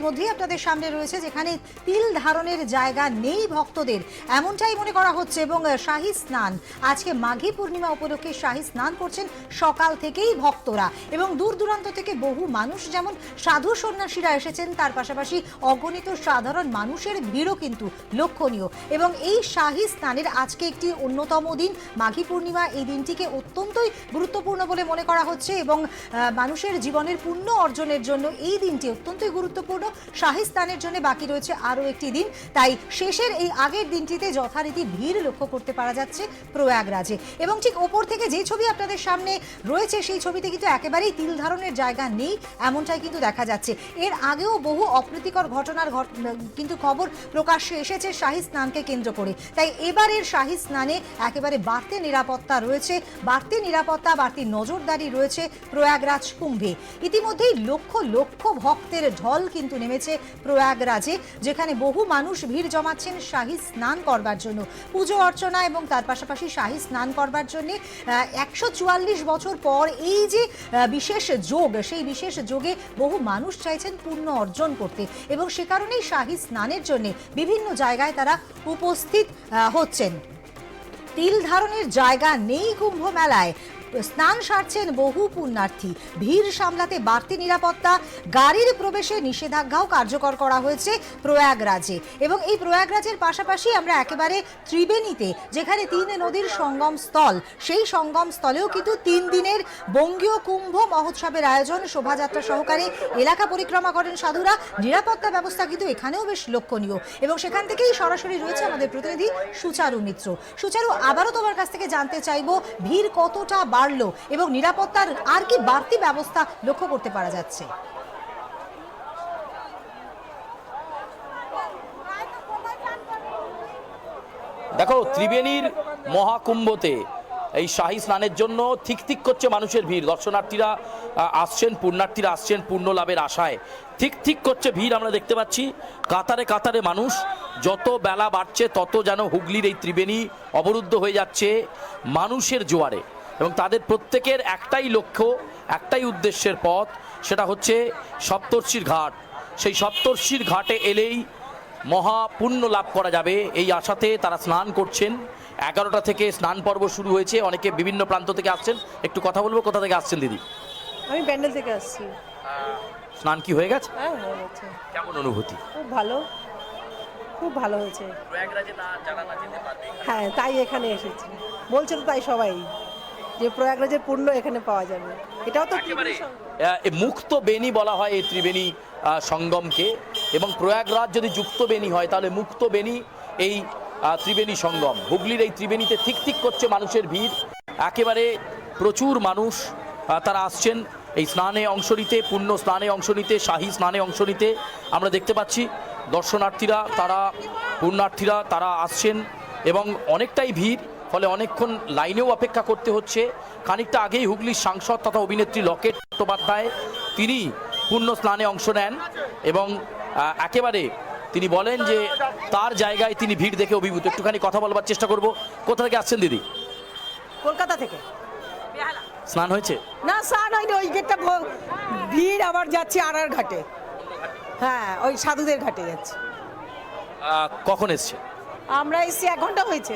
ইতিমধ্যেই আপনাদের সামনে রয়েছে যেখানে তিল ধারণের জায়গা নেই ভক্তদের। এমনটাই মনে করা হচ্ছে এবং শাহী স্নান। আজকে মাঘী পূর্ণিমা উপলক্ষে শাহী স্নান করছেন সকাল থেকেই ভক্তরা। এবং দূর দূরান্ত থেকে বহু মানুষ যেমন সাধু সন্ন্যাসীরা এসেছেন, তার পাশাপাশি অগণিত সাধারণ মানুষের ভিড়ও কিন্তু লক্ষণীয়। এবং এই শাহী স্নানের আজকে একটি অন্যতম দিন। মাঘী পূর্ণিমা এই দিনটিকে অত্যন্তই গুরুত্বপূর্ণ বলে মনে করা হচ্ছে এবং মানুষের জীবনের পুণ্য অর্জনের জন্য এই দিনটি অত্যন্তই গুরুত্বপূর্ণ। শাহী স্নানের জন্য বাকি রয়েছে আরও একটি দিন। তাই শেষের এই আগের দিনটিতে যথারীতি ভিড় লক্ষ্য করতে পারা যাচ্ছে প্রয়াগরাজে। এবং ঠিক ওপর থেকে যে ছবি আপনাদের সামনে রয়েছে, সেই ছবিতে কিন্তু একেবারেই তিল ধারণের জায়গা নেই, এমনটাই কিন্তু দেখা যাচ্ছে। এর আগেও বহু অপ্রীতিকর ঘটনার কিন্তু খবর প্রকাশ্যে এসেছে শাহী স্নানকে কেন্দ্র করে। তাই এবারের শাহী স্নানে একেবারে বাড়তি নিরাপত্তা রয়েছে, বাড়তি নিরাপত্তা, বাড়তি নজরদারি রয়েছে প্রয়াগরাজ কুম্ভে। ইতিমধ্যেই লক্ষ লক্ষ ভক্তের ঢল কিন্তু নেমেছে প্রয়াগরাজে, যেখানে বহু মানুষ ভিড় জমাচ্ছেন শাহী স্নান করবার জন্য। পুজো অর্চনা এবং তার পাশাপাশি শাহী স্নান করবার জন্য একশো চুয়াল্লিশ বছর পর এই যে বিশেষ যোগ, সেই বিশেষ যোগে বহু মানুষ চাইছেন পূর্ণ অর্জন করতে এবং সে কারণেই শাহী স্নানের জন্য বিভিন্ন জায়গায় তারা উপস্থিত হচ্ছেন। তিল ধারণের জায়গা নেই কুম্ভ মেলায়। স্নান সারছেন বহু পুণ্যার্থী। ভিড় সামলাতে বাড়তি নিরাপত্তা, গাড়ির প্রবেশে নিষেধাজ্ঞাও কার্যকর করা হয়েছে প্রয়াগরাজে। এবং এই প্রয়াগরাজের পাশাপাশি আমরা একেবারে ত্রিবেণীতে, যেখানে তিন নদীর সঙ্গম স্থল, সেই সঙ্গম স্থলেও কিন্তু তিন দিনের বঙ্গীয় কুম্ভ মহোৎসবের আয়োজন শোভাযাত্রা সহকারে এলাকা পরিক্রমা করেন সাধুরা। নিরাপত্তা ব্যবস্থা কিন্তু এখানেও বেশ লক্ষণীয়। এবং সেখান থেকেই সরাসরি রয়েছে আমাদের প্রতিনিধি সুচারু মিত্র। সুচারু, আবারও তোমার কাছ থেকে জানতে চাইব, ভিড় কতটা বাড়লো এবং নিরাপত্তার আর কি বাড়তি ব্যবস্থা লক্ষ্য করতে পারা যাচ্ছে। দেখো, ত্রিবেণীর মহাকুম্ভতে এই শাহী স্নানের জন্য ঠিক ঠিক করছে মানুষের ভিড়। দর্শনার্থীরা আসছেন, পুণ্যার্থীরা আসছেন পুণ্য লাভের আশায়। ঠিক ঠিক করছে ভিড়, আমরা দেখতে পাচ্ছি। কাতারে কাতারে মানুষ, যত বেলা বাড়ছে, তত যেন হুগলির এই ত্রিবেণী অবরুদ্ধ হয়ে যাচ্ছে মানুষের জোয়ারে। এবং তাদের প্রত্যেকের একটাই লক্ষ্য একটাই উদ্দেশ্যের পথ সেটা হচ্ছে সপ্তর্ষির ঘাট। সেই সপ্তর্ষির ঘাটে এলেই মহা পুণ্য লাভ করা যাবে। এই আশাতে তারা স্নান করছেন। এগারোটা থেকে স্নান পর্ব শুরু হয়েছে। অনেকে বিভিন্ন প্রান্ত থেকে আসছেন। একটু কথা বলব কোথা থেকে আসছেন দিদি? আমি প্যান্ডেল থেকে আসছি। স্নান কি হয়ে গেছে? হ্যাঁ হয়ে গেছে। কেমন অনুভূতি? খুব ভালো। খুব ভালো হয়েছে। হ্যাঁ তাই এখানে এসেছি। বলছে তো তাই সবাই। যে প্রয়াগরাজের পূর্ণ এখানে পাওয়া যাবে। এটাও তো মুক্ত বেনি বলা হয় এই ত্রিবেণী সঙ্গমকে। এবং প্রয়াগরাজ যদি যুক্ত বেনি হয় তাহলে মুক্ত বেনি এই ত্রিবেণী সঙ্গম। হুগলির এই ত্রিবেণীতে ঠিক ঠিক করছে মানুষের ভিড়। একেবারে প্রচুর মানুষ তারা আসছেন এই স্নানে অংশ নিতে পুণ্য স্নানে অংশ নিতে শাহী স্নানে অংশ নিতে। আমরা দেখতে পাচ্ছি দর্শনার্থীরা তারা পুণ্যার্থীরা তারা আসছেন। এবং অনেকটাই ভিড়। ফলে অনেকক্ষণ লাইনেও অপেক্ষা করতে হচ্ছে। খানিকটা আগেই হুগলির সাংসদ তথা অভিনেত্রী লকেট চট্টোপাধ্যায় তিনি পূর্ণ স্নানে অংশ নেন এবং একেবারে তিনি বলেন যে তার জায়গায় তিনি ভিড় দেখে অভিভূত। একটুখানি কথা বলবার চেষ্টা করব। কোথা থেকে আসছেন দিদি? কলকাতা থেকে। স্নান হয়েছে? না স্নান হয়নি ওই গেটটা ভিড় আবার যাচ্ছে আর ঘাটে। হ্যাঁ ওই সাধুদের ঘাটে যাচ্ছে। কখন এসছে? আমরা এসছি এক ঘণ্টা হয়েছে।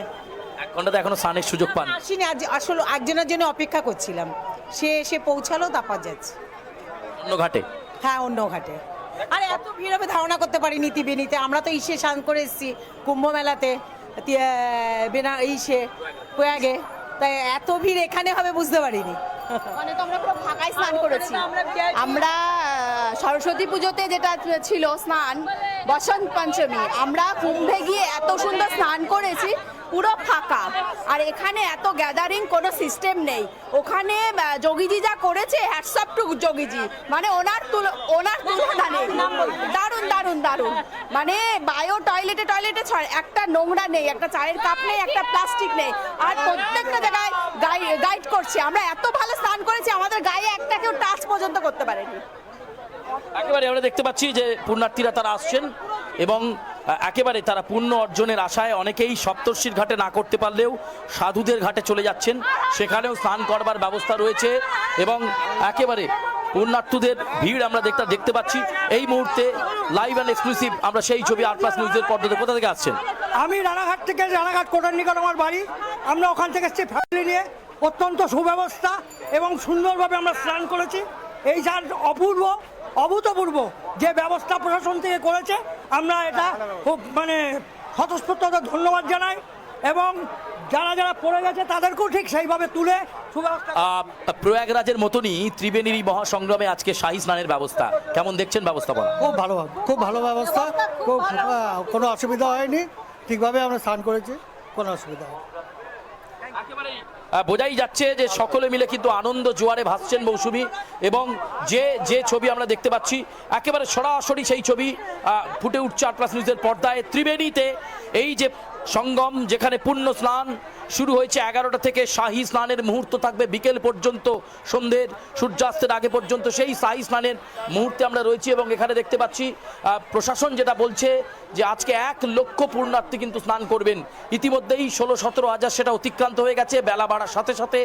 এক এখনও স্নানের সুযোগ পান আসিনি আজ আসলে একজনের জন্য অপেক্ষা করছিলাম। সে এসে পৌঁছালো তারপর যাচ্ছে। অন্য ঘাটে? হ্যাঁ অন্য ঘাটে। আরে এত ভিড় হবে ধারণা করতে পারিনি ত্রিবেণীতে আমরা তো ইসে স্নান করে এসেছি কুম্ভ মেলাতে বেনা ইসে প্রয়াগে। তাই এত ভিড় এখানে হবে বুঝতে পারিনি। মানে তো আমরা পুরো ফাঁকায় স্নান করেছি। আমরা VIP আমরা সরস্বতী পুজোতে যেটা ছিল স্নান বসন্ত পঞ্চমী আমরা কুম্ভে গিয়ে এত সুন্দর স্নান করেছি পুরো ফাঁকা। আর এখানে এত গ্যাদারিং কোনো সিস্টেম নেই। ওখানে যোগীজি যা করেছে হ্যাটসঅ্যাপ টু যোগীজি। মানে ওনার তুল, ওনার তুলনা নেই। দারুণ দারুণ দারুণ। মানে বায়ো টয়লেটে টয়লেটে ছয় একটা নোংরা নেই, একটা চায়ের কাপ নেই, একটা প্লাস্টিক নেই। আর প্রত্যেকটা জায়গায় গাইড করছে। আমরা এত ভালো স্নান করেছি, আমাদের গায়ে একটা কেউ টাচ পর্যন্ত করতে পারেনি। একেবারে আমরা দেখতে পাচ্ছি যে পুণ্যার্থীরা তারা আসছেন এবং একেবারে তারা পুণ্য অর্জনের আশায় অনেকেই সপ্তর্ষির ঘাটে না করতে পারলেও সাধুদের ঘাটে চলে যাচ্ছেন। সেখানেও স্নান করবার ব্যবস্থা রয়েছে এবং একেবারে পুণ্যার্থীদের ভিড় আমরা দেখতে দেখতে পাচ্ছি। এই মুহূর্তে লাইভ অ্যান্ড এক্সক্লুসিভ আমরা সেই ছবি আট প্লাস নিউজের পর্দাতে কোথা থেকে আসছেন? আমি রানাঘাট থেকে রানাঘাট কোটার নিকট আমার বাড়ি। আমরা ওখান থেকে এসেছি ফ্যামিলি নিয়ে। অত্যন্ত সুব্যবস্থা এবং সুন্দরভাবে আমরা স্নান করেছি। এই যার অপূর্ব অভূতপূর্ব যে ব্যবস্থা প্রশাসন থেকে করেছে। আমরা এটা খুব মানে স্বতঃস্ফূর্ততা ধন্যবাদ জানাই এবং যারা যারা পড়ে গেছে তাদেরকেও ঠিক সেইভাবে তুলে প্রয়াগরাজের মতনই ত্রিবেণীর মহাসংগ্রামে আজকে শাহী স্নানের ব্যবস্থা। কেমন দেখছেন ব্যবস্থাপনা? খুব ভালো খুব ভালো ব্যবস্থা খুব কোনো অসুবিধা হয়নি। ঠিকভাবে আমরা স্নান করেছি কোনো অসুবিধা হয়নি। বোঝাই যাচ্ছে যে সকলে মিলে কিন্তু আনন্দ জোয়ারে ভাসছেন মৌসুমি এবং যে যে ছবি আমরা দেখতে পাচ্ছি, একেবারে সরাসরি সেই ছবি ফুটে উঠছে আট প্লাস নিউজের পর্দায় ত্রিবেণীতে। এই যে সঙ্গম, যেখানে পুণ্য স্নান শুরু হয়েছে এগারোটা থেকে। শাহী স্নানের মুহূর্ত থাকবে বিকেল পর্যন্ত সন্ধ্যের, সূর্যাস্তের আগে পর্যন্ত। সেই শাহী স্নানের মুহূর্তে আমরা রয়েছি এবং এখানে দেখতে পাচ্ছি প্রশাসন যেটা বলছে যে আজকে এক লক্ষ পূর্ণার্থী কিন্তু স্নান করবেন। ইতিমধ্যেই ষোলো, সতেরো হাজার সেটা অতিক্রান্ত হয়ে গেছে। বেলা বাড়ার সাথে সাথে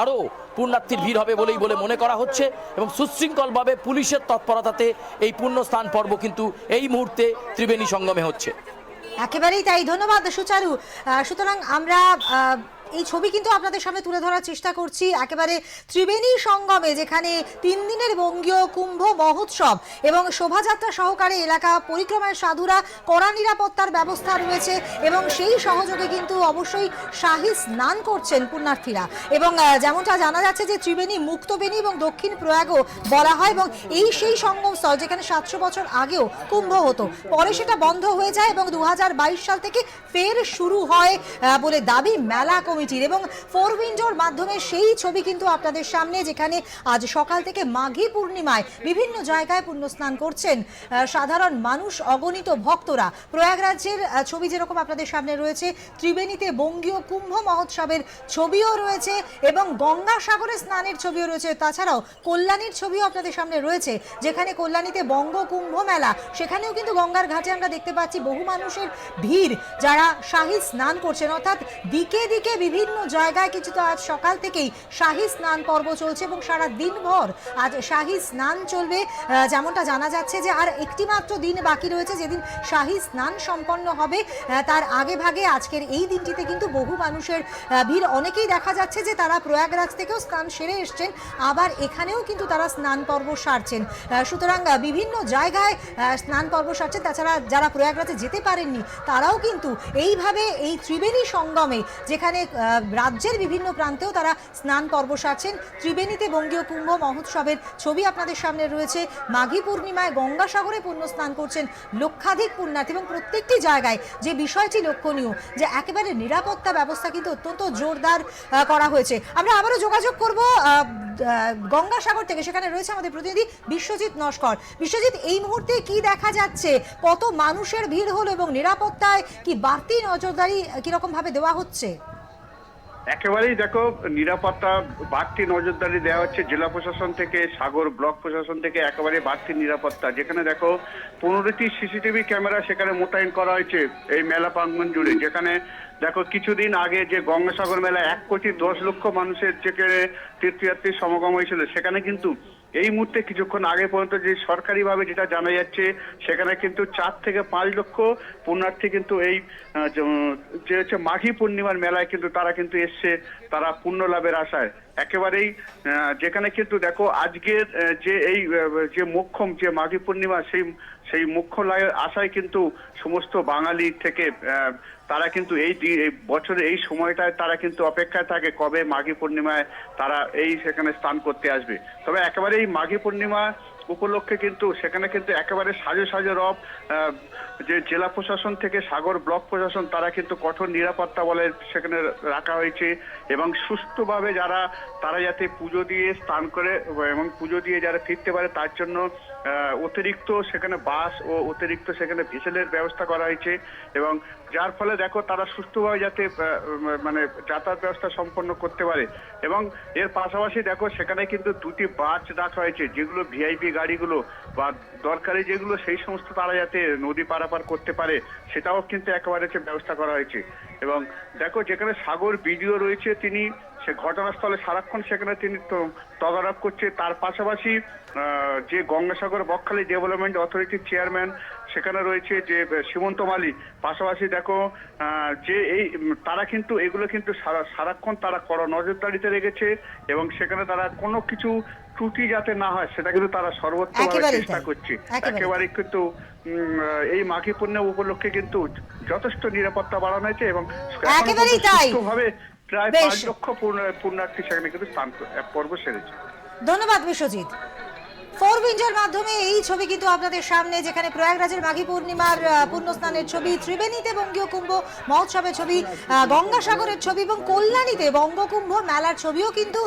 আরও পূর্ণার্থীর ভিড় হবে বলেই বলে মনে করা হচ্ছে এবং সুশৃঙ্খলভাবে পুলিশের তৎপরতাতে এই পূর্ণ স্নান পর্ব কিন্তু এই মুহূর্তে ত্রিবেণী সঙ্গমে হচ্ছে। একেবারেই তাই ধন্যবাদ সুচারু। সুতরাং আমরা এই ছবি কিন্তু আপনাদের সামনে তুলে ধরার চেষ্টা করছি। একেবারে ত্রিবেণী সঙ্গমে, যেখানে তিন দিনের বঙ্গীয় কুম্ভ মহোৎসব এবং শোভাযাত্রা সহকারে এলাকা পরিক্রমায় সাধুরা কড়া নিরাপত্তার ব্যবস্থা রয়েছে এবং সেই সহযোগে কিন্তু অবশ্যই শাহী স্নান করছেন পুণ্যার্থীরা। এবং যেমনটা জানা যাচ্ছে যে ত্রিবেণী মুক্তবেণী এবং দক্ষিণ প্রয়াগও বলা হয় এবং এই সেই সঙ্গম স্থল যেখানে সাতশো বছর আগেও কুম্ভ হতো, পরে সেটা বন্ধ হয়ে যায় এবং দু হাজার বাইশ সাল থেকে ফের শুরু হয় বলে দাবি মেলা কমিটির এবং ফোর উইন্ডোর মাধ্যমে সেই ছবি কিন্তু আপনাদের সামনে, যেখানে আজ সকাল থেকে মাঘী পূর্ণিমায় বিভিন্ন জায়গায় পুণ্যস্নান করছেন সাধারণ মানুষ, অগণিত ভক্তরা। প্রয়াগরাজ্যের ছবি যেরকম আপনাদের সামনে রয়েছে, ত্রিবেণীতে বঙ্গীয় কুম্ভ মহোৎসবের ছবিও রয়েছে এবং গঙ্গাসাগরে স্নানের ছবিও রয়েছে। তাছাড়াও কল্যাণীর ছবিও আপনাদের সামনে রয়েছে, যেখানে কল্যাণীতে বঙ্গ কুম্ভ মেলা। সেখানেও কিন্তু গঙ্গার ঘাটে আমরা দেখতে পাচ্ছি বহু মানুষের ভিড়, যারা শাহী স্নান করছেন। অর্থাৎ দিকে দিকে বিভিন্ন জায়গায় কিছু তো আজ সকাল থেকেই শাহী স্নান পর্ব চলছে এবং সারা দিনভর আজ শাহী স্নান চলবে। যেমনটা জানা যাচ্ছে যে আর একটি মাত্র দিন বাকি রয়েছে, যেদিন শাহী স্নান সম্পন্ন হবে। তার আগে ভাগে আজকের এই দিনটিতে কিন্তু বহু মানুষের ভিড়। অনেকেই দেখা যাচ্ছে যে তারা প্রয়াগরাজ থেকেও স্নান সেরে এসছেন, আবার এখানেও কিন্তু তারা স্নান পর্ব সারছেন। সুতরাং বিভিন্ন জায়গায় স্নান পর্ব সারছেন। তাছাড়া যারা প্রয়াগরাজে যেতে পারেননি, তারাও কিন্তু এইভাবে এই ত্রিবেণী সঙ্গমে, যেখানে রাজ্যের বিভিন্ন প্রান্তেও তারা স্নান পর্ব সারছেন। ত্রিবেণীতে বঙ্গীয় কুম্ভ মহোৎসবের ছবি আপনাদের সামনে রয়েছে। মাঘী পূর্ণিমায় গঙ্গাসাগরে পুণ্য স্নান করছেন লক্ষাধিক পুণ্যার্থী এবং প্রত্যেকটি জায়গায় যে বিষয়টি লক্ষণীয়, যে একেবারে নিরাপত্তা ব্যবস্থা কিন্তু অত্যন্ত জোরদার করা হয়েছে। আমরা আবারও যোগাযোগ করব গঙ্গাসাগর থেকে। সেখানে রয়েছে আমাদের প্রতিনিধি বিশ্বজিৎ নস্কর। বিশ্বজিৎ, এই মুহূর্তে কি দেখা যাচ্ছে? কত মানুষের ভিড় হলো এবং নিরাপত্তায় কি বাড়তি নজরদারি কীরকম ভাবে দেওয়া হচ্ছে? একেবারেই দেখো, নিরাপত্তা বাড়তি নজরদারি দেওয়া হচ্ছে জেলা প্রশাসন থেকে, সাগর ব্লক প্রশাসন থেকে, একেবারে বাড়তি নিরাপত্তা। যেখানে দেখো, পনেরোটি সিসিটিভি ক্যামেরা সেখানে মোতায়েন করা হয়েছে এই মেলা প্রাঙ্গণ জুড়ে। যেখানে দেখো, কিছুদিন আগে যে গঙ্গাসাগর মেলা এক কোটি দশ লক্ষ মানুষের যেখানে তীর্থযাত্রীর সমাগম হয়েছিল, সেখানে কিন্তু এই মুহূর্তে কিছুক্ষণ আগে পর্যন্ত যে সরকারিভাবে যেটা জানা যাচ্ছে, সেখানে কিন্তু চার থেকে পাঁচ লক্ষ পুণ্যার্থী কিন্তু এই যে- হচ্ছে মাঘী পূর্ণিমার মেলায় কিন্তু তারা কিন্তু এসছে, তারা পুণ্য লাভের আশায়। একেবারেই যেখানে কিন্তু দেখো আজকের যে এই যে মোক্ষম, যে মাঘী পূর্ণিমা, সেই সেই মুখ্য লয়ের আশায় কিন্তু সমস্ত বাঙালি থেকে তারা কিন্তু এই বছরে এই সময়টায় তারা কিন্তু অপেক্ষায় থাকে কবে মাঘী পূর্ণিমায় তারা এই সেখানে স্নান করতে আসবে। তবে একেবারে এই মাঘী পূর্ণিমা উপলক্ষে কিন্তু সেখানে কিন্তু একেবারে সাজো সাজো রব যে জেলা প্রশাসন থেকে সাগর ব্লক প্রশাসন, তারা কিন্তু কঠোর নিরাপত্তা বলে সেখানে রাখা হয়েছে এবং সুষ্ঠুভাবে যারা, তারা যাতে পুজো দিয়ে স্নান করে এবং পুজো দিয়ে যারা ফিরতে পারে তার জন্য অতিরিক্ত সেখানে বাস ও অতিরিক্ত সেখানে ভেসেলের ব্যবস্থা করা হয়েছে এবং যার ফলে দেখো তারা সুষ্ঠুভাবে যাতে মানে যাতায়াত ব্যবস্থা সম্পন্ন করতে পারে এবং এর পাশাপাশি দেখো সেখানে কিন্তু দুটি বাস রাখা হয়েছে যেগুলো ভিআইপি গাড়িগুলো বা দরকারি যেগুলো, সেই সমস্ত তারা যাতে নদী পারাপার করতে পারে, সেটাও কিন্তু একেবারে ব্যবস্থা করা হয়েছে। এবং দেখো, যেখানে সাগর বিডিও রয়েছে, তিনি সে ঘটনাস্থলে সারাক্ষণ সেখানে তিনি তদারক করছে। তার পাশাপাশি যে গঙ্গাসাগর বকখালি ডেভেলপমেন্ট অথরিটির চেয়ারম্যান সেখানে রয়েছে, যে সীমন্ত মালি। পাশাপাশি দেখো যে এই তারা কিন্তু, এগুলো কিন্তু সারা- সারাক্ষণ তারা কড়া নজরদারিতে রেখেছে এবং সেখানে তারা কোনো কিছু ত্রুটি যাতে না হয় সেটা কিন্তু তারা সর্বোচ্চভাবে চেষ্টা করছে। একেবারে কিন্তু এই মাঘী পূর্ণিমা উপলক্ষে কিন্তু যথেষ্ট নিরাপত্তা বাড়ানো হয়েছে এবং ভাবে একেবারেই তাই। প্রায় পাঁচ লক্ষ পূর্ণার্থী সেখানে কিন্তু স্থান পর্ব সেরেছে। ধন্যবাদ বিশ্বজিৎ। ফোর উইন্ডার মাধ্যমে এই ছবি কিন্তু আপনাদের সামনে যেখানে প্রয়াগরাজের মাঘী পূর্ণিমার আহ, পুণ্যস্নানের ছবি ত্রিবেণীতে বঙ্গীয় কুম্ভ মহোৎসবের ছবি গঙ্গাসাগরের ছবি এবং কল্যাণীতে বঙ্গকুম্ভ মেলার ছবিও কিন্তু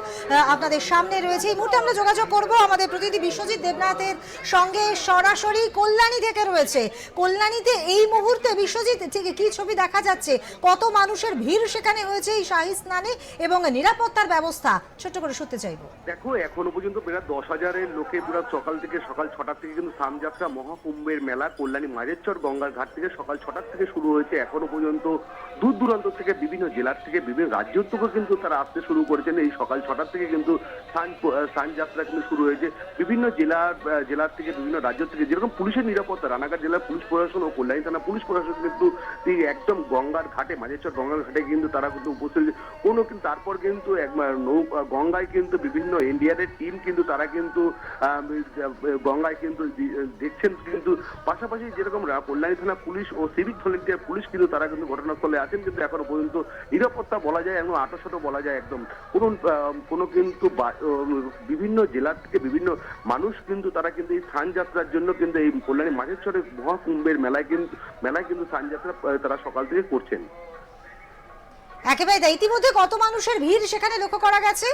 আপনাদের সামনে রয়েছে। এই মুহূর্তে আমরা যোগাযোগ করব আমাদের প্রতিনিধি বিশ্বজিৎ দেবনাথের সঙ্গে সরাসরি কল্যাণী থেকে রয়েছে। কল্যাণীতে এই মুহূর্তে বিশ্বজিৎ ঠিক কি ছবি দেখা যাচ্ছে? কত মানুষের ভিড় সেখানে হয়েছে এই শাহী স্নানে এবং নিরাপত্তার ব্যবস্থা? ছোট্ট করে শুনতে চাইব। দেখো এখনও পর্যন্ত প্রায় দশ হাজারের লোকে পুরো সকাল থেকে সকাল ছটার থেকে কিন্তু সামযাত্রা মহাকুম্ভের মেলা, কল্যাণী মাঝেরচর গঙ্গার ঘাট থেকে সকাল ছটার থেকে শুরু হয়েছে। এখনও পর্যন্ত দূর দূরান্ত থেকে বিভিন্ন জেলার থেকে বিভিন্ন রাজ্য থেকেও কিন্তু তারা আসতে শুরু করেছেন। এই সকাল ছটার থেকে কিন্তু স্নান স্নান যাত্রা কিন্তু শুরু হয়েছে। বিভিন্ন জেলার জেলার থেকে বিভিন্ন রাজ্য থেকে যেরকম পুলিশের নিরাপত্তা, রানাঘাট জেলার পুলিশ প্রশাসন ও কল্যাণী থানা পুলিশ প্রশাসন কিন্তু একদম গঙ্গার ঘাটে মাঝেরচর গঙ্গার ঘাটে কিন্তু তারা কিন্তু উপস্থিত কোনো কিন্তু, তারপর কিন্তু গঙ্গায় কিন্তু বিভিন্ন ইন্ডিয়ানের টিম কিন্তু তারা কিন্তু গঙ্গায় কিন্তু দেখছেন কিন্তু পাশাপাশি যেরকম কল্যাণী থানা পুলিশ ও সিভিক ভলেন্টিয়ার পুলিশ কিন্তু তারা কিন্তু ঘটনাস্থলে আছেন, কিন্তু এখনও পর্যন্ত নিরাপত্তা বলা যায় একদম আটোশটো বলা যায় একদম। কোনো কোনো কিন্তু বিভিন্ন জেলার থেকে বিভিন্ন মানুষ কিন্তু তারা কিন্তু এই স্থান যাত্রার জন্য কিন্তু এই কল্যাণী মাঝেশ্বরের মহাকুম্ভের মেলায় কিন্তু মেলায় কিন্তু স্থান যাত্রা তারা সকাল থেকে করছেন। একেবারে ইতিমধ্যে কত মানুষের ভিড় সেখানে লক্ষ্য করা গেছে?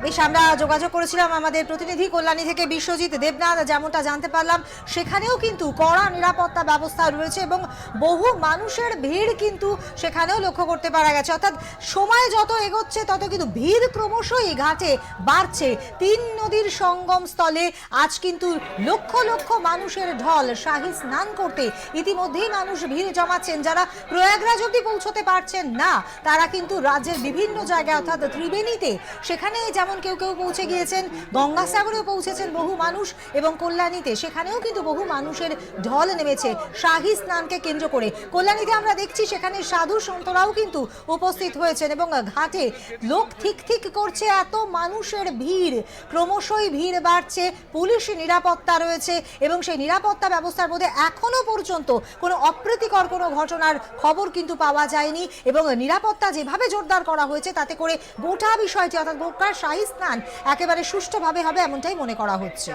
বেশ, আমরা যোগাযোগ করেছিলাম আমাদের প্রতিনিধি কল্যাণী থেকে বিশ্বজিৎ দেবনাথ, যেমনটা জানতে পারলাম। সেখানেও কিন্তু কড়া নিরাপত্তা ব্যবস্থা রয়েছে এবং বহু মানুষের ভিড় কিন্তু সেখানেও লক্ষ্য করতে পারা গেছে। অর্থাৎ সময় যত এগোচ্ছে, তত কিন্তু ভিড় ক্রমশই ঘাটে বাড়ছে। তিন নদীর সঙ্গম স্থলে আজ কিন্তু লক্ষ লক্ষ মানুষের ঢল শাহী স্নান করতে ইতিমধ্যেই মানুষ ভিড় জমাচ্ছেন যারা প্রয়াগরাজ অব্দি পৌঁছতে পারছেন না। তারা কিন্তু রাজ্যের বিভিন্ন জায়গায়, অর্থাৎ ত্রিবেণীতে সেখানে যেমন কেউ কেউ পৌঁছে গিয়েছেন, গঙ্গাসাগরেও পৌঁছেছেন বহু মানুষ এবং কল্যাণীতে। সেখানেও কিন্তু বহু মানুষের ঢল নেমেছে শাহী স্নানকে কেন্দ্র করে। কল্যাণীতে আমরা দেখছি সেখানে সাধু সন্তরাও কিন্তু উপস্থিত হয়েছেন এবং ঘাটে লোক ঠিক ঠিক করছে, এত মানুষের ভিড়। ক্রমশই ভিড় বাড়ছে, পুলিশ নিরাপত্তা রয়েছে এবং সেই নিরাপত্তা ব্যবস্থার মধ্যে এখনও পর্যন্ত কোনো অপ্রীতিকর কোনো ঘটনার খবর কিন্তু পাওয়া যায়নি এবং নিরাপত্তা যেভাবে জোরদার করা হয়েছে তাতে করে গোটা বিষয়টি অর্থাৎ গোটার শাহী স্নান। একেবারে সুষ্ঠুভাবে হবে এমনটাই মনে করা হচ্ছে।